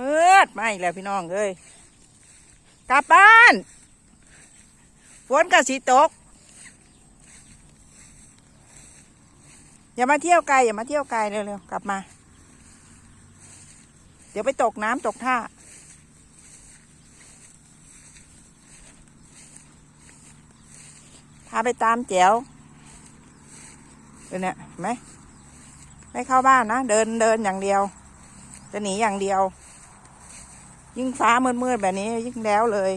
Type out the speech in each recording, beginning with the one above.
มืดมาอีกแล้วพี่น้องเอ้ยกลับบ้านฝนกับสีตก อย่ามาเที่ยวไกลอย่ามาเที่ยวไกลเร็วๆกลับมา เดี๋ยวไปตกน้ำตกท่าพาไปตามแจ๋วเดี๋ยวนี่ยเห็นไหมไม่เข้าบ้านนะ เดินเดินอย่างเดียว จะหนีอย่างเดียว ยิ่งฟ้ามืดๆแบบนี้ ยิ่งแล้วเลย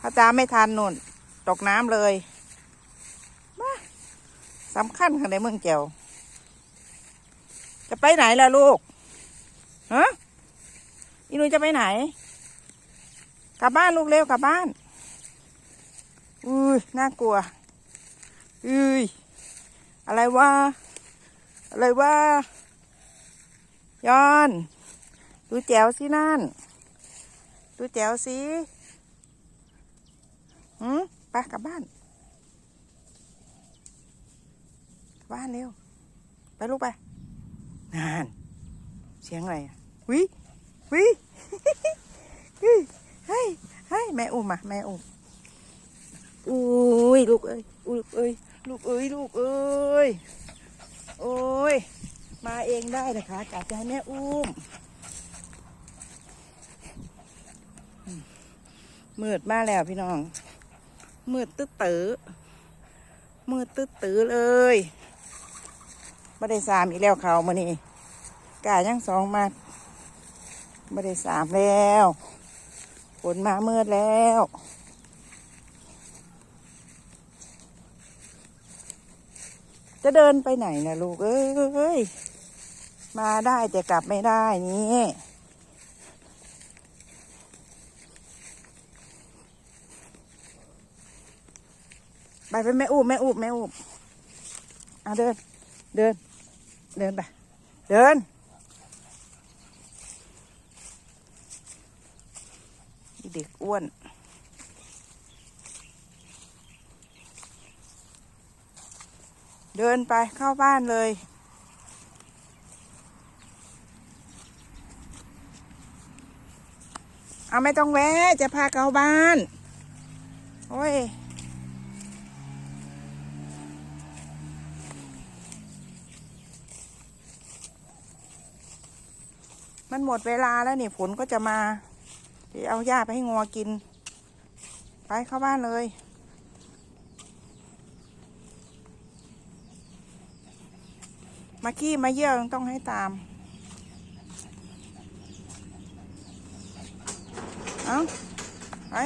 ถ้าตามไม่ทันนุ่น ตกน้ำเลยมาสำคัญขนาดเมืองแจ๋วจะไปไหนล่ะลูกฮะอีนุยจะไปไหน กลับบ้านลูกเร็วกลับบ้าน อุ้ยน่ากลัว อุ้ยอะไรวะอะไรวะย้อน ดูแจ๋วสินั่น ดูแจ๋วสิหืมไปกลับบ้านกลับบ้านเร็ว ไปลูกไปนานเสียงอะไรอะวิวิเฮ้ยเฮ้ยเฮ้ยแม่อุ้มมาแม่อุ้มอุ้ยลูกเอ้ยอุ้ยเอ้ยลูกเอ้ยลูกเอ้ยโอ้ยมาเองได้นะคะกะจะให้แม่อุ้มอื มมืดมาแล้วพี่น้อง มืดตื้อตื้อมืดตื้อตื้อเลยไม่ได้สามอีกแล้วเขามานี่กายังสองมาไม่ได้สามแล้วฝนมามืดแล้วจะเดินไปไหนนะลูกเอ้ย มาได้แต่กลับไม่ได้นี่ ไปเป็นแม่อูบแม่อูบแม่อูบเอาเดิน เดิน เดินไป เดิน เด็กอ้วนเดินไปเข้าบ้านเลย เอาไม่ต้องแวะ จะพาเข้าบ้าน โอ้ย มันหมดเวลาแล้วนี่ฝนก็จะมา เดี๋ยวเอาหญ้าไปให้งัวกิน ไปเข้าบ้านเลย มาขี้มาเยี่ยวยังต้องให้ตาม เอาไป